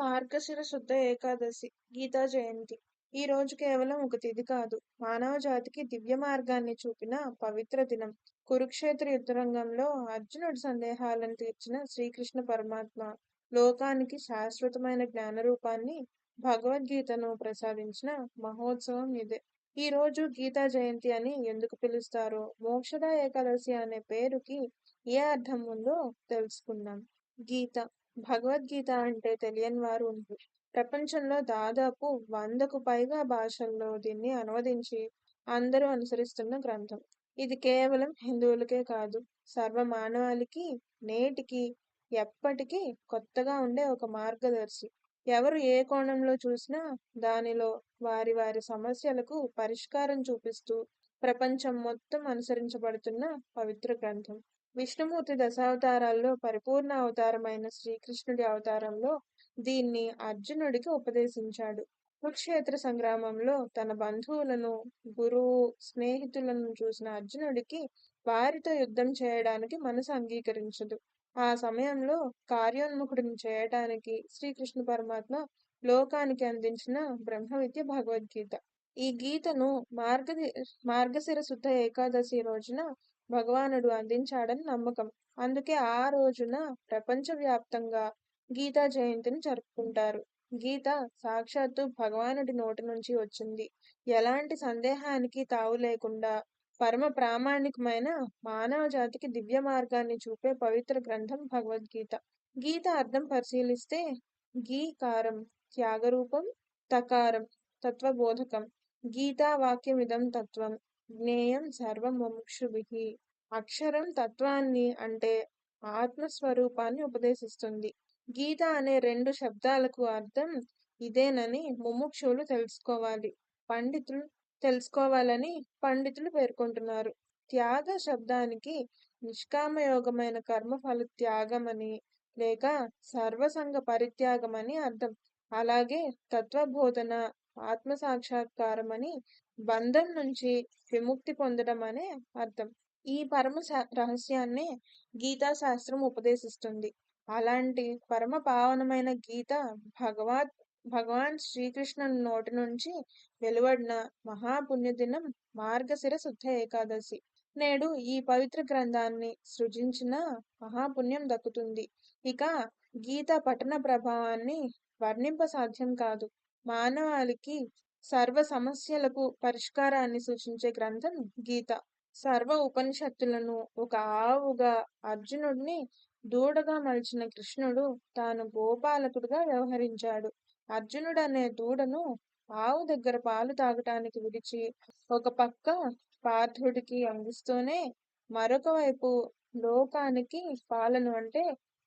మార్గశిర శుద్ధ ఏకాదశి గీతా జయంతి. ఈ రోజు కేవలం ఒక తిది కాదు. మానవ జాతికి దివ్య మార్గాన్ని చూపిన పవిత్ర దినం. కురుక్షేత్ర యుద్ధరంగంలో అర్జునుడి సందేహాలను తీర్చిన శ్రీకృష్ణ పరమాత్మ లోకానికి శాశ్వతమైన జ్ఞాన రూపాన్ని భగవద్గీతను ప్రసాదించిన మహోత్సవం ఇదే. ఈ రోజు గీతా జయంతి అని ఎందుకు పిలుస్తారో మోక్షద ఏకాదశి అనే పేరుకి ఏ అర్థం ఉందో తెలుసుకుందాం. గీత భగవద్గీత అంటే తెలియని వారు ఉండరు. ప్రపంచంలో దాదాపు వందకు పైగా భాషల్లో దీన్ని అనువదించి అందరూ అనుసరిస్తున్న గ్రంథం. ఇది కేవలం హిందువులకే కాదు సర్వ మానవాళికి నేటికి ఎప్పటికీ కొత్తగా ఉండే ఒక మార్గదర్శి. ఎవరు ఏ కోణంలో చూసినా దానిలో వారి వారి సమస్యలకు పరిష్కారం చూపిస్తూ ప్రపంచం మొత్తం అనుసరించబడుతున్న పవిత్ర గ్రంథం. విష్ణుమూర్తి దశావతారాల్లో పరిపూర్ణ అవతారమైన శ్రీకృష్ణుడి అవతారంలో దీన్ని అర్జునుడికి ఉపదేశించాడు. కురుక్షేత్ర సంగ్రామంలో తన బంధువులను గురువు స్నేహితులను చూసిన అర్జునుడికి వారితో యుద్ధం చేయడానికి మనసు అంగీకరించదు. ఆ సమయంలో కార్యోన్ముఖుడిని చేయటానికి శ్రీకృష్ణ పరమాత్మ లోకానికి అందించిన బ్రహ్మ విద్య భగవద్గీత. ఈ గీతను మార్గ మార్గశిర శుద్ధ ఏకాదశి రోజున భగవానుడు అందించాడని నమ్మకం. అందుకే ఆ రోజున ప్రపంచవ్యాప్తంగా గీతా జయంతిని జరుపుకుంటారు. గీత సాక్షాత్తు భగవానుడి నోటి నుంచి వచ్చింది. ఎలాంటి సందేహానికి తావు లేకుండా పరమ ప్రామాణికమైన మానవ జాతికి దివ్య మార్గాన్ని చూపే పవిత్ర గ్రంథం భగవద్గీత. గీత అర్థం పరిశీలిస్తే గీకారం త్యాగరూపం తకారం తత్వబోధకం గీతా వాక్యమిదం తత్వం. జ్ఞేయం సర్వం ముముక్షుభి అక్షరం తత్వాన్ని అంటే ఆత్మస్వరూపాన్ని ఉపదేశిస్తుంది. గీత అనే రెండు శబ్దాలకు అర్థం ఇదేనని ముముక్షులు తెలుసుకోవాలి. పండితులు తెలుసుకోవాలని పండితులు పేర్కొంటున్నారు. త్యాగ శబ్దానికి నిష్కామయోగమైన కర్మఫల త్యాగమని లేక సర్వసంగ పరిత్యాగం అని అర్థం. అలాగే తత్వబోధన ఆత్మ సాక్షాత్కారం అని బంధం నుంచి విముక్తి పొందడం అనే అర్థం. ఈ పరమ రహస్యాన్నే గీతా శాస్త్రం ఉపదేశిస్తుంది. అలాంటి పరమ పావనమైన గీత భగవత్ భగవాన్ శ్రీకృష్ణుని నోటి నుంచి వెలువడిన మహాపుణ్యదినం మార్గశిర శుద్ధ ఏకాదశి. నేడు ఈ పవిత్ర గ్రంథాన్ని సృజించిన మహాపుణ్యం దక్కుతుంది. ఇక గీత పఠన ప్రభావాన్ని వర్ణింప సాధ్యం కాదు. మానవాళికి సర్వ సమస్యలకు పరిష్కారాన్ని సూచించే గ్రంథం గీత. సర్వ ఉపనిషత్తులను ఒక ఆవుగా అర్జునుడిని దూడగా మలిచిన కృష్ణుడు తాను గోపాలకుడుగా వ్యవహరించాడు. అర్జునుడు అనే దూడను ఆవు దగ్గర పాలు తాగటానికి విడిచి ఒక పక్క పార్థుడికి అందిస్తూనే మరొక వైపు లోకానికి పాలను అంటే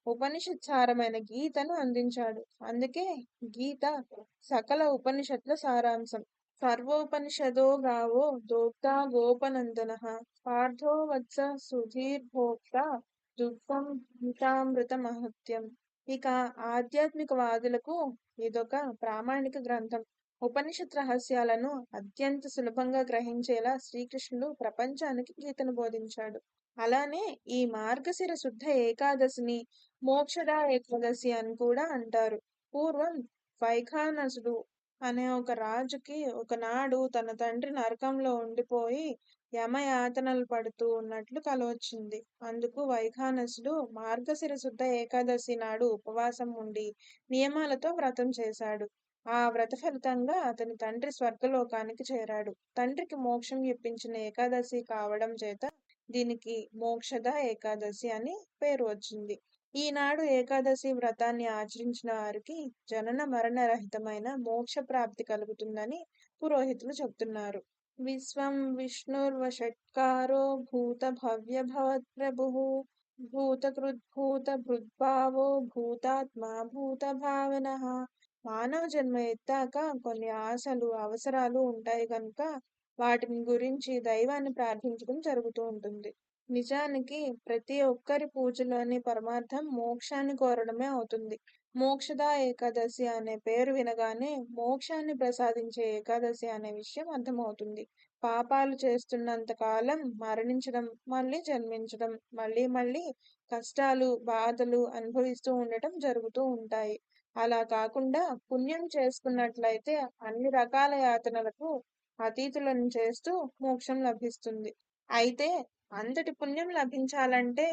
ఉపనిషత్సారమైన గీతను అందించాడు. అందుకే గీత సకల ఉపనిషత్ల సారాంశం. సర్వోపనిషదో గావో దోక్తా గోపనందన పార్థో వత్స సుధీర్భోక్త దుఃఖం గీతామృత మహత్యం ఇక ఆధ్యాత్మిక వాదులకు ఇదొక ప్రామాణిక గ్రంథం. ఉపనిషత్ రహస్యాలను అత్యంత సులభంగా గ్రహించేలా శ్రీకృష్ణుడు ప్రపంచానికి గీతను బోధించాడు. అలానే ఈ మార్గశిర శుద్ధ ఏకాదశిని మోక్షద ఏకాదశి అని కూడా అంటారు. పూర్వం వైఖానసుడు అనే ఒక రాజుకి ఒకనాడు తన తండ్రి నరకంలో ఉండిపోయి యమయాతనలు పడుతూ ఉన్నట్లు కలవచ్చింది అందుకు వైఖానసుడు మార్గశిర శుద్ధ ఏకాదశి నాడు ఉపవాసం ఉండి నియమాలతో వ్రతం చేశాడు. ఆ వ్రత ఫలితంగా అతని తండ్రి స్వర్గలోకానికి చేరాడు. తండ్రికి మోక్షం ఇప్పించిన ఏకాదశి కావడం చేత దీనికి మోక్షద ఏకాదశి అని పేరు వచ్చింది. ఈనాడు ఏకాదశి వ్రతాన్ని ఆచరించిన వారికి జనన మరణ రహితమైన మోక్ష ప్రాప్తి కలుగుతుందని పురోహితులు చెబుతున్నారు. విశ్వం విష్ణుర్వషట్కారో భూత భవ్య భవత్ ప్రభు భూతకృద్భూత భృద్భావో భూతాత్మా భూత భావన మానవ జన్మ ఎత్తాక కొన్ని ఆశలు అవసరాలు ఉంటాయి కనుక వాటిని గురించి దైవాన్ని ప్రార్థించడం జరుగుతూ ఉంటుంది. నిజానికి ప్రతి ఒక్కరి పూజలోని పరమార్థం మోక్షాన్ని కోరడమే అవుతుంది. మోక్షద ఏకాదశి అనే పేరు వినగానే మోక్షాన్ని ప్రసాదించే ఏకాదశి అనే విషయం అర్థమవుతుంది. పాపాలు చేస్తున్నంత కాలం మరణించడం మళ్ళీ జన్మించడం మళ్ళీ మళ్ళీ కష్టాలు బాధలు అనుభవిస్తూ ఉండటం జరుగుతూ ఉంటాయి. అలా కాకుండా పుణ్యం చేసుకున్నట్లయితే అన్ని రకాల యాతనలకు అతీతులను చేస్తూ మోక్షం లభిస్తుంది. అయితే అంతటి పుణ్యం లభించాలంటే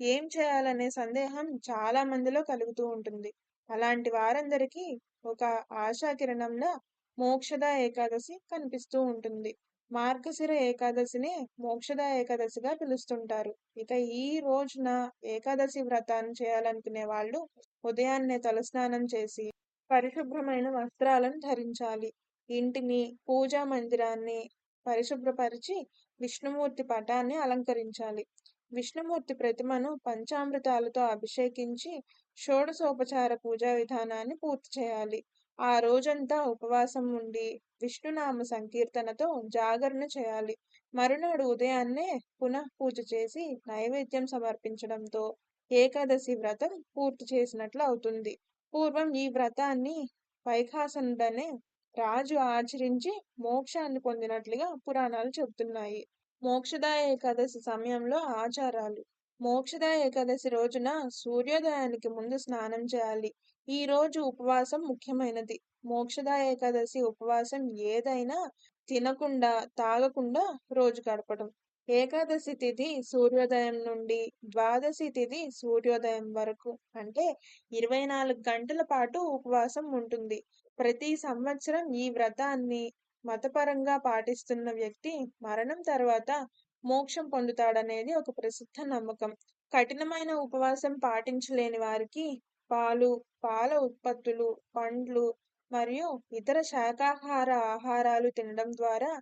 ఏం చేయాలనే సందేహం చాలా మందిలో కలుగుతూ ఉంటుంది. అలాంటి వారందరికీ ఒక ఆశాకిరణంలా మోక్షద ఏకాదశి కనిపిస్తూ ఉంటుంది. మార్గశిర ఏకాదశిని మోక్షద ఏకాదశిగా పిలుస్తుంటారు. ఇక ఈ రోజున ఏకాదశి వ్రతాన్ని చేయాలనుకునే వాళ్ళు ఉదయాన్నే తలస్నానం చేసి పరిశుభ్రమైన వస్త్రాలను ధరించాలి. ఇంటిని పూజా మందిరాన్ని పరిశుభ్రపరిచి విష్ణుమూర్తి పటాన్ని అలంకరించాలి. విష్ణుమూర్తి ప్రతిమను పంచామృతాలతో అభిషేకించి షోడశోపచార పూజా విధానాన్ని పూర్తి చేయాలి. ఆ రోజంతా ఉపవాసం ఉండి విష్ణునామ సంకీర్తనతో జాగరణ చేయాలి. మరునాడు ఉదయాన్నే పునః పూజ చేసి నైవేద్యం సమర్పించడంతో ఏకాదశి వ్రతం పూర్తి చేసినట్లు అవుతుంది. పూర్వం ఈ వ్రతాన్ని పైఖాసనుడనే రాజు ఆచరించి మోక్షాన్ని పొందినట్లుగా పురాణాలు చెబుతున్నాయి. మోక్షదాయ ఏకాదశి సమయంలో ఆచారాలు. మోక్షదాయ ఏకాదశి రోజున సూర్యోదయానికి ముందు స్నానం చేయాలి. ఈ రోజు ఉపవాసం ముఖ్యమైనది. మోక్షదాయ ఏకాదశి ఉపవాసం ఏదైనా తినకుండా తాగకుండా రోజు గడపడం. ఏకాదశి తిథి సూర్యోదయం నుండి ద్వాదశి తిథి సూర్యోదయం వరకు. అంటే ఇరవై నాలుగు గంటల పాటు ఉపవాసం ఉంటుంది. ప్రతి సంవత్సరం ఈ వ్రతాన్ని మతపరంగా పాటిస్తున్న వ్యక్తి మరణం తర్వాత మోక్షం పొందుతాడనేది ఒక ప్రసిద్ధ నమ్మకం. కఠినమైన ఉపవాసం పాటించలేని వారికి పాలు పాల ఉత్పత్తులు పండ్లు మరియు ఇతర శాకాహార ఆహారాలు తినడం ద్వారా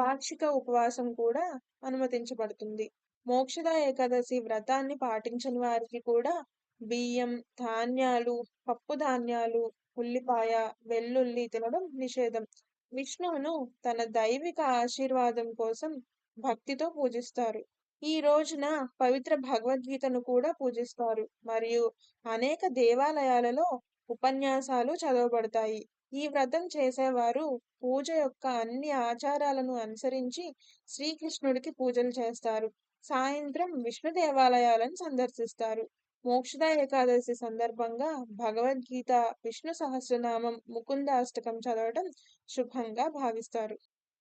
పాక్షిక ఉపవాసం కూడా అనుమతించబడుతుంది. మోక్షద ఏకాదశి వ్రతాన్ని పాటించని వారికి కూడా బియ్యం ధాన్యాలు పప్పు ధాన్యాలు ఉల్లిపాయ వెల్లుల్లి తినడం నిషేధం. విష్ణువును తన దైవిక ఆశీర్వాదం కోసం భక్తితో పూజిస్తారు. ఈ రోజున పవిత్ర భగవద్గీతను కూడా పూజిస్తారు. మరియు అనేక దేవాలయాలలో ఉపన్యాసాలు చదవబడతాయి. ఈ వ్రతం చేసేవారు పూజ యొక్క అన్ని ఆచారాలను అనుసరించి శ్రీకృష్ణుడికి పూజలు చేస్తారు. సాయంత్రం విష్ణు దేవాలయాలను సందర్శిస్తారు. మోక్షద ఏకాదశి సందర్భంగా భగవద్గీత విష్ణు సహస్రనామం ముకుందాష్టకం చదవడం శుభంగా భావిస్తారు.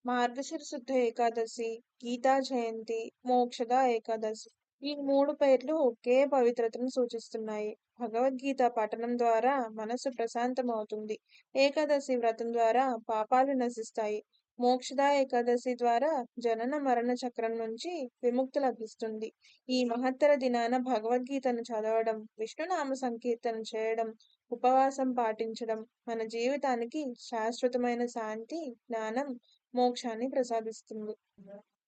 మార్గశిర శుద్ధ ఏకాదశి గీతా జయంతి మోక్షద ఏకాదశి. ఈ మూడు పేర్లు ఒకే పవిత్రతను సూచిస్తున్నాయి. భగవద్గీత పఠనం ద్వారా మనసు ప్రశాంతమవుతుంది. ఏకాదశి వ్రతం ద్వారా పాపాలు నశిస్తాయి. మోక్షద ఏకాదశి ద్వారా జనన మరణ చక్రం నుంచి విముక్తి లభిస్తుంది. ఈ మహత్తర దినాన భగవద్గీతను చదవడం విష్ణునామ సంకీర్తన చేయడం ఉపవాసం పాటించడం మన జీవితానికి శాశ్వతమైన శాంతి జ్ఞానం మోక్షాన్ని ప్రసాదిస్తుంది.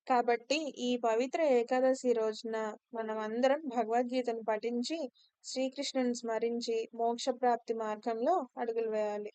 కాబట్టి ఈ పవిత్ర ఏకాదశి రోజున మనం అందరం భగవద్గీతను పఠించి శ్రీకృష్ణుని స్మరించి మోక్ష ప్రాప్తి మార్గంలో అడుగులు వేయాలి.